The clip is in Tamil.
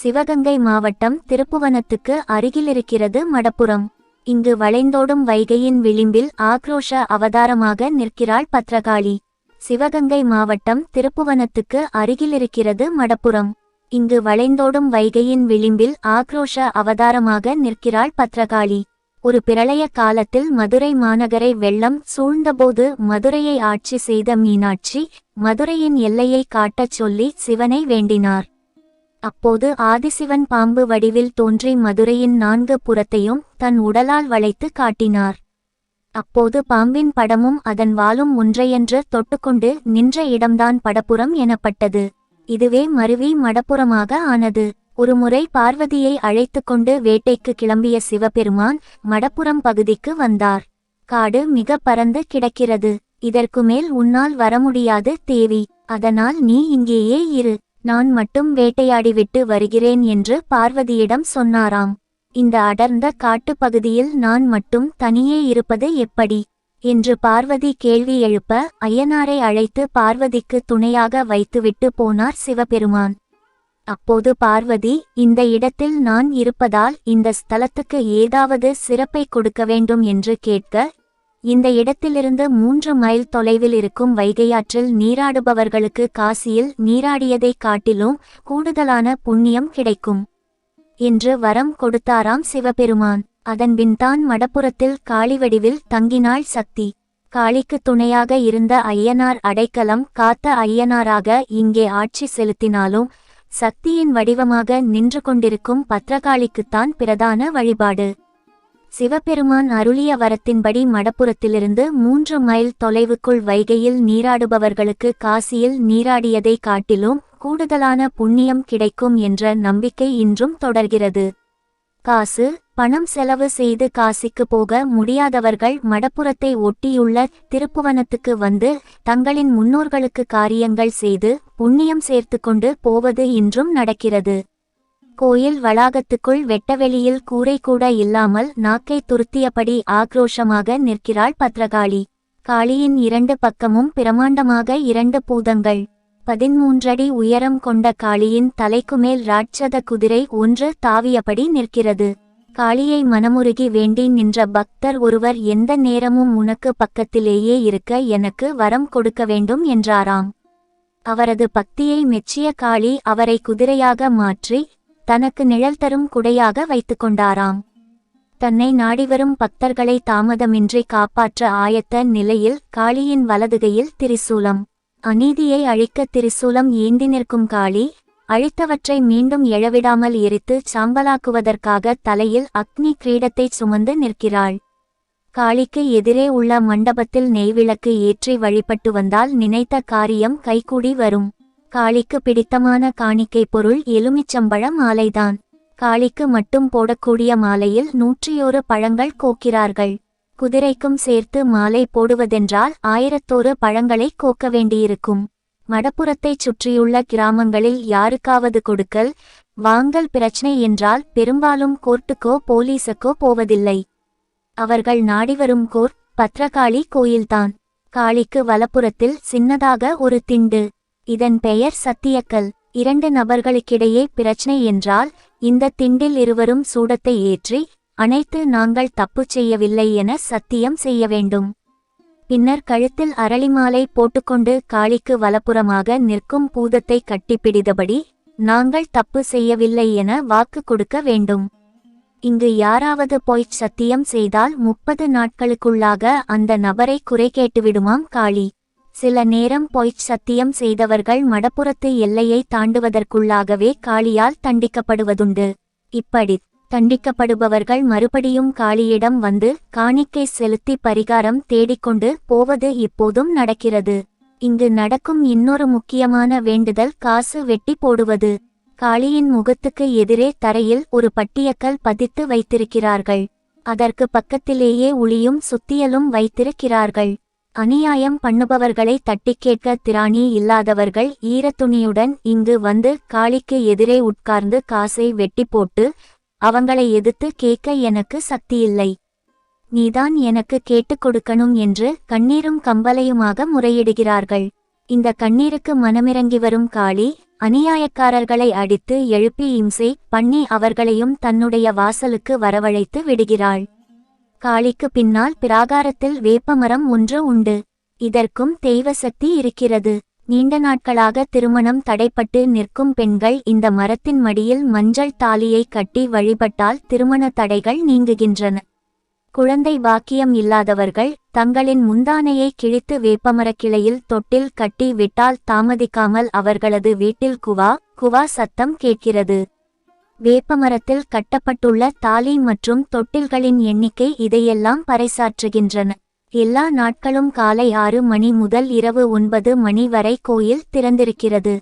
சிவகங்கை மாவட்டம் திருப்புவனத்துக்கு அருகிலிருக்கிறது மடப்புறம். இங்கு வளைந்தோடும் வைகையின் விளிம்பில் ஆக்ரோஷ அவதாரமாக நிற்கிறாள் பத்ரகாளி. சிவகங்கை மாவட்டம் திருப்புவனத்துக்கு அருகிலிருக்கிறது மடப்புறம். இங்கு வளைந்தோடும் வைகையின் விளிம்பில் ஆக்ரோஷ அவதாரமாக நிற்கிறாள் பத்ரகாளி. ஒரு பிரளய காலத்தில் மதுரை மாநகரை வெள்ளம் சூழ்ந்தபோது மதுரையை ஆட்சி செய்த மீனாட்சி மதுரையின் எல்லையை காட்டச் சொல்லி சிவனை வேண்டினார். அப்போது ஆதிசிவன் பாம்பு வடிவில் தோன்றி மதுரையின் நான்கு புறத்தையும் தன் உடலால் வளைத்து காட்டினார். அப்போது பாம்பின் படமும் அதன் வாலும் ஒன்றையன்று தொட்டுக்கொண்டு நின்ற இடம்தான் படப்புறம் எனப்பட்டது. இதுவே மருவி மடப்புறமாக ஆனது. ஒருமுறை பார்வதியை அழைத்து கொண்டு வேட்டைக்கு கிளம்பிய சிவபெருமான் மடப்புறம் பகுதிக்கு வந்தார். காடு மிக பறந்து கிடக்கிறது. இதற்கு மேல் உன்னால் வர முடியாது தேவி. அதனால் நீ இங்கேயே இரு. நான் மட்டும் வேட்டையாடிவிட்டு வருகிறேன் என்று பார்வதியிடம் சொன்னாராம். இந்த அடர்ந்த காட்டுப் பகுதியில் நான் மட்டும் தனியே இருப்பது எப்படி? என்று பார்வதி கேள்வி எழுப்ப ஐயனாரை அழைத்து பார்வதிக்கு துணையாக வைத்துவிட்டு போனார் சிவபெருமான். அப்போது பார்வதி இந்த இடத்தில் நான் இருப்பதால் இந்த ஸ்தலத்துக்கு ஏதாவது சிறப்பை கொடுக்க வேண்டும் என்று கேட்க இந்த இடத்திலிருந்து மூன்று மைல் தொலைவில் இருக்கும் வைகையாற்றில் நீராடுபவர்களுக்கு காசியில் நீராடியதைக் காட்டிலும் கூடுதலான புண்ணியம் கிடைக்கும். என்று வரம் கொடுத்தாராம் சிவபெருமான். அதன்பின்தான் மடப்புறத்தில் காளிவடிவில் தங்கினாள் சக்தி. காளிக்கு துணையாக இருந்த ஐயனார் அடைக்கலம் காத்த ஐயனாராக இங்கே ஆட்சி செலுத்தினாலும் சக்தியின் வடிவமாக நின்று கொண்டிருக்கும் பத்ரகாளிக்குத்தான் பிரதான வழிபாடு. சிவபெருமான் அருளிய வரத்தின்படி மடப்புறத்திலிருந்து மூன்று மைல் தொலைவுக்குள் வைகையில் நீராடுபவர்களுக்கு காசியில் நீராடியதை காட்டிலும் கூடுதலான புண்ணியம் கிடைக்கும் என்ற நம்பிக்கை இன்றும் தொடர்கிறது. காசு பணம் செலவு செய்து காசிக்கு போக முடியாதவர்கள் மடப்புறத்தை ஒட்டியுள்ள திருப்புவனத்துக்கு வந்து தங்களின் முன்னோர்களுக்கு காரியங்கள் செய்து புண்ணியம் சேர்த்து கொண்டு போவது இன்றும் நடக்கிறது. கோயில் வளாகத்துக்குள் வெட்டவெளியில் கூரை கூட இல்லாமல் நாக்கை துருத்தியபடி ஆக்ரோஷமாக நிற்கிறாள் பத்ரகாளி. காளியின் இரண்டு பக்கமும் பிரமாண்டமாக இரண்டு பூதங்கள். பதிமூன்றடி உயரம் கொண்ட காளியின் தலைக்குமேல் ராட்சத குதிரை ஒன்று தாவியபடி நிற்கிறது. காளியை மனமுருகி வேண்டி நின்ற பக்தர் ஒருவர் எந்த நேரமும் உனக்கு பக்கத்திலேயே இருக்க எனக்கு வரம் கொடுக்க வேண்டும் என்றாராம். அவரது பக்தியை மெச்சிய காளி அவரை குதிரையாக மாற்றி தனக்கு நிழல் தரும் குடையாக வைத்துக் கொண்டாராம். தன்னை நாடிவரும் பக்தர்களை தாமதமின்றி காப்பாற்ற ஆயத்த நிலையில் காளியின் வலதுகையில் திரிசூலம். அநீதியை அழிக்க திரிசூலம் ஏந்தி நிற்கும் காளி அழித்தவற்றை மீண்டும் எழவிடாமல் எரித்து சாம்பலாக்குவதற்காக தலையில் அக்னி கிரீடத்தை சுமந்து நிற்கிறாள். காளிக்கு எதிரே உள்ள மண்டபத்தில் நெய்விளக்கு ஏற்றி வழிபட்டு வந்தால் நினைத்த காரியம் கைகூடி வரும். காளிக்கு பிடித்தமான காணிக்கை பொருள் எலுமிச்சம்பழ மாலைதான். காளிக்கு மட்டும் போடக்கூடிய மாலையில் நூற்றியோரு பழங்கள் கோக்கிறார்கள். குதிரைக்கும் சேர்த்து மாலை போடுவதென்றால் ஆயிரத்தோரு பழங்களை கோக்க வேண்டியிருக்கும். மடப்புறத்தைச் சுற்றியுள்ள கிராமங்களில் யாருக்காவது கொடுக்கல் வாங்கல் பிரச்சனை என்றால் பெரும்பாலும் கோர்ட்டுக்கோ போலீஸுக்கோ போவதில்லை. அவர்கள் நாடிவரும் கோர்ட் பத்ரகாளி கோயில்தான். காளிக்கு வலப்புறத்தில் சின்னதாக ஒரு திண்டு. இதன் பெயர் சத்தியக்கல். இரண்டு நபர்களுக்கிடையே பிரச்சனை என்றால் இந்த திண்டில் இருவரும் சூடத்தை ஏற்றி அனைத்து நாங்கள் தப்பு செய்யவில்லை என சத்தியம் செய்ய வேண்டும். பின்னர் கழுத்தில் அரளிமாலை போட்டுக்கொண்டு காளிக்கு வலப்புறமாக நிற்கும் பூதத்தை கட்டிப்பிடித்தபடி நாங்கள் தப்பு செய்யவில்லை என வாக்கு கொடுக்க வேண்டும். இங்கு யாராவது போய்ச் சத்தியம் செய்தால் முப்பது நாட்களுக்குள்ளாக அந்த நபரை குறை கேட்டுவிடுமாம் காளி. சில நேரம் பொய்ச் சத்தியம் செய்தவர்கள் மடப்புறத்து எல்லையை தாண்டுவதற்குள்ளாகவே காளியால் தண்டிக்கப்படுவதுண்டு. இப்படி தண்டிக்கப்படுபவர்கள் மறுபடியும் காளியிடம் வந்து காணிக்கை செலுத்தி பரிகாரம் தேடிக்கொண்டு போவது இப்போதும் நடக்கிறது. இங்கு நடக்கும் இன்னொரு முக்கியமான வேண்டுதல் காசு வெட்டி போடுவது. காளியின் முகத்துக்கு எதிரே தரையில் ஒரு பட்டியக்கல் பதித்து வைத்திருக்கிறார்கள். அதற்கு பக்கத்திலேயே உளியும் சுத்தியலும் வைத்திருக்கிறார்கள். அநியாயம் பண்ணுபவர்களை தட்டிக் கேட்க திராணி இல்லாதவர்கள் ஈரத்துணியுடன் இங்கு வந்து காளிக்கு எதிரே உட்கார்ந்து காசை வெட்டி போட்டு அவங்களை எதிர்த்து கேட்க எனக்கு சக்தியில்லை நீதான் எனக்கு கேட்டுக் கொடுக்கணும் என்று கண்ணீரும் கம்பலையுமாக முறையிடுகிறார்கள். இந்த கண்ணீருக்கு மனமிறங்கி வரும் காளி அநியாயக்காரர்களை அடித்து எழுப்பி இம்சை பண்ணி அவர்களையும் தன்னுடைய வாசலுக்கு வரவழைத்து விடுகிறாள். காளிக்கு பின்னால் பிராகாரத்தில் வேப்பமரம் ஒன்று உண்டு. இதற்கும் தெய்வ சக்தி இருக்கிறது. நீண்ட நாட்களாக திருமணம் தடைப்பட்டு நிற்கும் பெண்கள் இந்த மரத்தின் மடியில் மஞ்சள் தாலியை கட்டி வழிபட்டால் திருமண தடைகள் நீங்குகின்றன. குழந்தை பாக்கியம் இல்லாதவர்கள் தங்களின் முந்தானையை கிழித்து வேப்பமரக் கிளையில் தொட்டில் கட்டி விட்டால் தாமதிக்காமல் அவர்களது வீட்டில் குவா குவா சத்தம் கேட்கிறது. வேப்பமரத்தில் கட்டப்பட்டுள்ள தாலி மற்றும் தொட்டில்களின் எண்ணிக்கை இதையெல்லாம் பறைசாற்றுகின்றன. எல்லா நாட்களும் காலை ஆறு மணி முதல் இரவு ஒன்பது மணி வரை கோயில் திறந்திருக்கிறது.